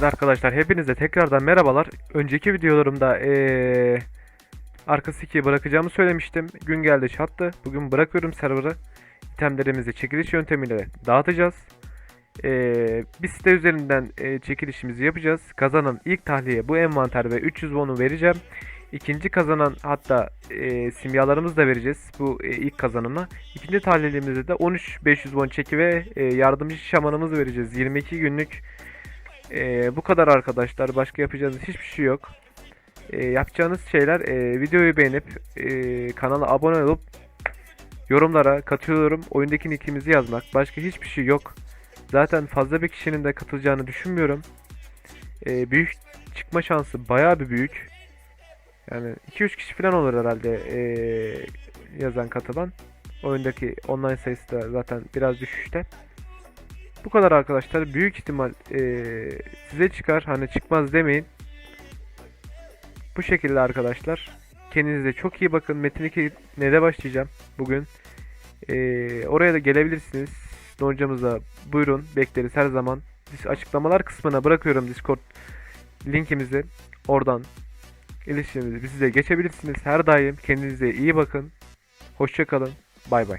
Evet arkadaşlar hepinize tekrardan merhabalar. Önceki videolarımda eee arkası 2'yi bırakacağımı söylemiştim. Gün geldi çattı. Bugün bırakıyorum server'ı. İtemlerimizi çekiliş yöntemiyle dağıtacağız. Eee bir site üzerinden eee, çekilişimizi yapacağız. Kazanan ilk tahliye bu envanter ve 300 won'u vereceğim. İkinci kazanan hatta eee, simyalarımızı da vereceğiz bu eee, ilk kazanana. İkinci tahliyemizde de 13 500 won çeki ve eee, yardımcı şamanımızı vereceğiz. 22 günlük ee, bu kadar arkadaşlar. Başka yapacağınız hiçbir şey yok. Ee, yapacağınız şeyler e, videoyu beğenip e, kanala abone olup yorumlara katıyorum. Oyundaki nickimizi yazmak. Başka hiçbir şey yok. Zaten fazla bir kişinin de katılacağını düşünmüyorum. Ee, büyük çıkma şansı bayağı bir büyük. Yani 2-3 kişi falan olur herhalde ee, yazan katılan. Oyundaki online sayısı da zaten biraz düşüşte. Bu kadar arkadaşlar. Büyük ihtimal eee, size çıkar. Hani çıkmaz demeyin. Bu şekilde arkadaşlar. Kendinize çok iyi bakın. Metin 2 ne başlayacağım bugün. Eee, oraya da gelebilirsiniz. Loncamıza buyurun. Bekleriz her zaman. Açıklamalar kısmına bırakıyorum Discord linkimizi. Oradan iletişimimizi size geçebilirsiniz. Her daim kendinize iyi bakın. Hoşçakalın. Bay bay.